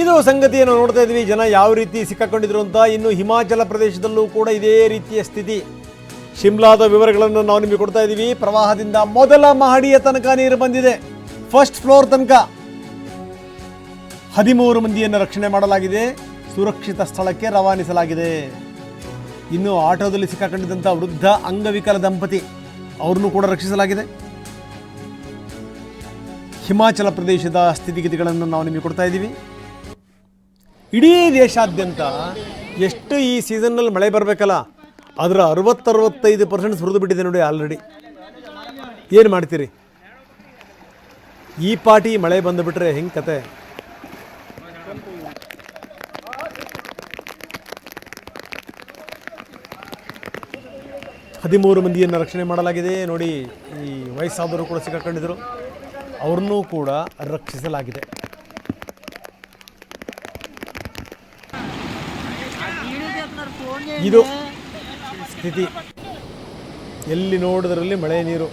ಇದು ಸಂಗತಿಯನ್ನು ನೋಡ್ತಾ ಇದ್ವಿ ಜನ ಯಾವ ರೀತಿ ಸಿಕ್ಕಾಕೊಂಡಿದ್ರು ಅಂತ ಇನ್ನು ಹಿಮಾಚಲ ಪ್ರದೇಶದಲ್ಲೂ ಕೂಡ ಇದೇ ರೀತಿಯ ಸ್ಥಿತಿ. ಶಿಮ್ಲಾದ ವಿವರಗಳನ್ನು ನಾವು ನಿಮಗೆ ಕೊಡ್ತಾ ಇದ್ದೀವಿ. ಪ್ರವಾಹದಿಂದ ಮೊದಲ ಮಹಡಿಯ ತನಕ ನೀರು ಬಂದಿದೆ. ಫಸ್ಟ್ ಫ್ಲೋರ್ ತನಕ. ಹದಿಮೂರು ಮಂದಿಯನ್ನು ರಕ್ಷಣೆ ಮಾಡಲಾಗಿದೆ. ಸುರಕ್ಷಿತ ಸ್ಥಳಕ್ಕೆ ರವಾನಿಸಲಾಗಿದೆ. ಇನ್ನು ಆಟೋದಲ್ಲಿ ಸಿಕ್ಕಾಕೊಂಡಿದ್ದಂಥ ವೃದ್ಧ ಅಂಗವಿಕಲ ದಂಪತಿ, ಅವ್ರನ್ನೂ ಕೂಡ ರಕ್ಷಿಸಲಾಗಿದೆ. ಹಿಮಾಚಲ ಪ್ರದೇಶದ ಸ್ಥಿತಿಗತಿಗಳನ್ನು ನಾವು ನಿಮಗೆ ಕೊಡ್ತಾ ಇದ್ದೀವಿ. ಇಡೀ ದೇಶಾದ್ಯಂತ ಎಷ್ಟು ಈ ಸೀಸನ್ನಲ್ಲಿ ಮಳೆ ಬರಬೇಕಲ್ಲ, ಅದರ ಅರವತ್ತರವತ್ತೈದು ಪರ್ಸೆಂಟ್ ಸುರಿದು ಬಿಟ್ಟಿದೆ ನೋಡಿ ಆಲ್ರೆಡಿ ಏನು ಮಾಡ್ತೀರಿ? ಈ ಪಾಟಿ ಮಳೆ ಬಂದುಬಿಟ್ರೆ ಹೆಂಗೆ ಕತೆ? ಹದಿಮೂರು ಮಂದಿಯನ್ನು ರಕ್ಷಣೆ ಮಾಡಲಾಗಿದೆ ನೋಡಿ, ಈ ವಯಸ್ಸಾದವರು ಕೂಡ ಸಿಕ್ಕಾಕೊಂಡಿದ್ರು. ಅವ್ರನ್ನೂ ಕೂಡ ರಕ್ಷಿಸಲಾಗಿದೆ. ಇದು. ಸ್ಥಿತಿ. ಎಲ್ಲಿ ನೋಡಿದ್ರಲ್ಲಿ ಮಳೆ ನೀರು.